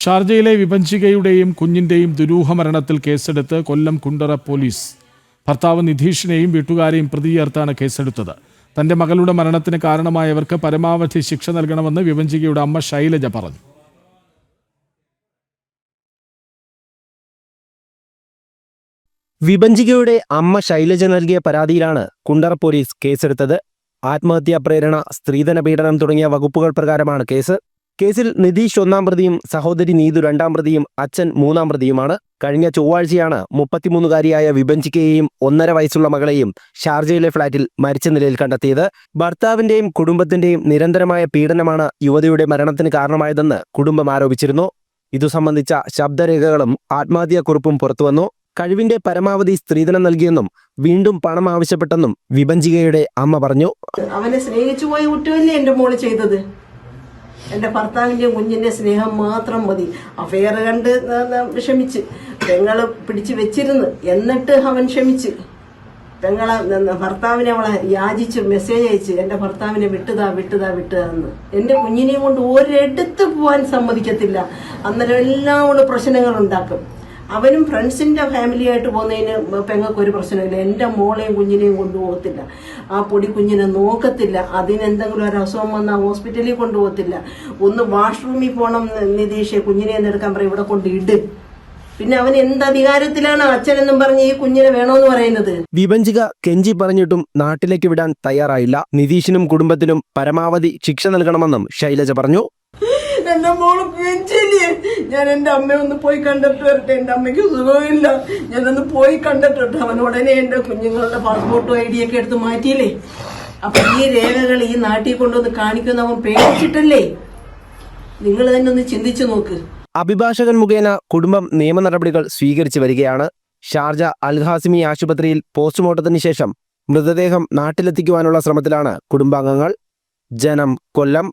ഷാർജയിലെ വിഭജികയുടെയും കുഞ്ഞിന്റെയും ദുരൂഹമരണത്തിൽ കേസെടുത്ത് കൊല്ലം കുണ്ടറ പോലീസ്. ഭർത്താവ് നിധീഷിനെയും വീട്ടുകാരെയും പ്രതി ചേർത്താണ് കേസെടുത്തത്. തന്റെ മകളുടെ മരണത്തിന് കാരണമായവർക്ക് പരമാവധി ശിക്ഷ നൽകണമെന്ന് വിഭജികയുടെ അമ്മ ശൈലജ പറഞ്ഞു. വിപഞ്ചികയുടെ അമ്മ ശൈലജ നൽകിയ പരാതിയിലാണ് കുണ്ടറ പോലീസ് കേസെടുത്തത്. ആത്മഹത്യാ പ്രേരണ സ്ത്രീധന പീഡനം തുടങ്ങിയ വകുപ്പുകൾ പ്രകാരമാണ് കേസ്. കേസിൽ നിതീഷ് ഒന്നാം പ്രതിയും സഹോദരി നീതു രണ്ടാം പ്രതിയും അച്ഛൻ മൂന്നാം പ്രതിയുമാണ്. കഴിഞ്ഞ ചൊവ്വാഴ്ചയാണ് മുപ്പത്തിമൂന്നുകാരിയായ വിഭജിക്കയെയും ഒന്നര വയസ്സുള്ള മകളെയും ഷാർജയിലെ ഫ്ളാറ്റിൽ മരിച്ച നിലയിൽ കണ്ടെത്തിയത്. ഭർത്താവിന്റെയും കുടുംബത്തിന്റെയും നിരന്തരമായ പീഡനമാണ് യുവതിയുടെ മരണത്തിന് കാരണമായതെന്ന് കുടുംബം ആരോപിച്ചിരുന്നു. ഇതു സംബന്ധിച്ച ശബ്ദരേഖകളും ആത്മഹത്യാക്കുറിപ്പും പുറത്തുവന്നു. കഴിവിന്റെ പരമാവധി സ്ത്രീധനം നൽകിയെന്നും വീണ്ടും പണം ആവശ്യപ്പെട്ടെന്നും വിഭജികയുടെ അമ്മ പറഞ്ഞു. അവനെ സ്നേഹിച്ചു പോയ കുറ്റമല്ലേ എന്റെ മോൾ ചെയ്തത്? എന്റെ ഭർത്താവിന്റെയും കുഞ്ഞിന്റെ സ്നേഹം മാത്രം മതി. അഫെയർ കണ്ട് ക്ഷമിച്ച് പെങ്ങൾ പിടിച്ചു വെച്ചിരുന്ന്. എന്നിട്ട് അവൻ ക്ഷമിച്ച്. പെങ്ങളെ ഭർത്താവിനെ അവളെ യാചിച്ചു മെസ്സേജ് അയച്ച് എന്റെ ഭർത്താവിനെ വിട്ടുതാ വിട്ടുതാ വിട്ടുതാ എന്ന്. എന്റെ കുഞ്ഞിനെയും കൊണ്ട് ഒരിടത്ത് പോവാൻ സമ്മതിക്കത്തില്ല. അന്നേരം എല്ലാം കൂടെ പ്രശ്നങ്ങൾ ഉണ്ടാക്കും. അവനും ഫ്രണ്ട്സിന്റെ ഫാമിലിയായിട്ട് പോകുന്നതിന് പെങ്ങൾക്ക് ഒരു പ്രശ്നമില്ല. എന്റെ മോളെയും കുഞ്ഞിനെയും കൊണ്ടുപോകത്തില്ല. ആ പൊടി കുഞ്ഞിനെ നോക്കത്തില്ല. അതിനെന്തെങ്കിലും ഒരു അസുഖം വന്നാൽ ഹോസ്പിറ്റലിൽ കൊണ്ടുപോകത്തില്ല. ഒന്ന് വാഷ്റൂമിൽ പോകണം നിതീഷെ. കുഞ്ഞിനെ എന്നെടുക്കാൻ പറയും. ഇവിടെ കൊണ്ട് ഇട്. പിന്നെ അവൻ എന്ത് അധികാരത്തിലാണ് അച്ഛനെന്നും പറഞ്ഞ് ഈ കുഞ്ഞിനെ വേണോന്ന് പറയുന്നത്? വിഭജിക കെഞ്ചി പറഞ്ഞിട്ടും നാട്ടിലേക്ക് വിടാൻ തയ്യാറായില്ല. നിതീഷിനും കുടുംബത്തിനും പരമാവധി ശിക്ഷ നൽകണമെന്നും ശൈലജ പറഞ്ഞു. എന്റെ മോൾ പെഞ്ചില്ലേ ഞാൻ എന്റെ അമ്മയെ ഒന്ന് പോയി കണ്ടിട്ട് വരട്ടെ. എന്റെ അമ്മയ്ക്ക് സുഖമില്ല. ഞാനൊന്ന് പോയി കണ്ടിട്ടുണ്ട് അവൻ ഉടനെ എന്റെ കുഞ്ഞുങ്ങളുടെ പാസ്പോർട്ടും ഐ ഒക്കെ എടുത്ത് മാറ്റിയില്ലേ? അപ്പൊ ഈ രേഖകൾ ഈ നാട്ടിൽ കൊണ്ടുവന്ന് കാണിക്കുന്ന അവൻ പേടിച്ചിട്ടല്ലേ? നിങ്ങൾ തന്നെ ഒന്ന് ചിന്തിച്ചു നോക്ക്. അഭിഭാഷകൻ മുഖേന കുടുംബം നിയമ നടപടികൾ സ്വീകരിച്ചു വരികയാണ്. ഷാർജ അൽഹാസിമി ആശുപത്രിയിൽ പോസ്റ്റ്മോർട്ടത്തിന് ശേഷം മൃതദേഹം നാട്ടിലെത്തിക്കുവാനുള്ള ശ്രമത്തിലാണ് കുടുംബാംഗങ്ങൾ. ജനം കൊല്ലം.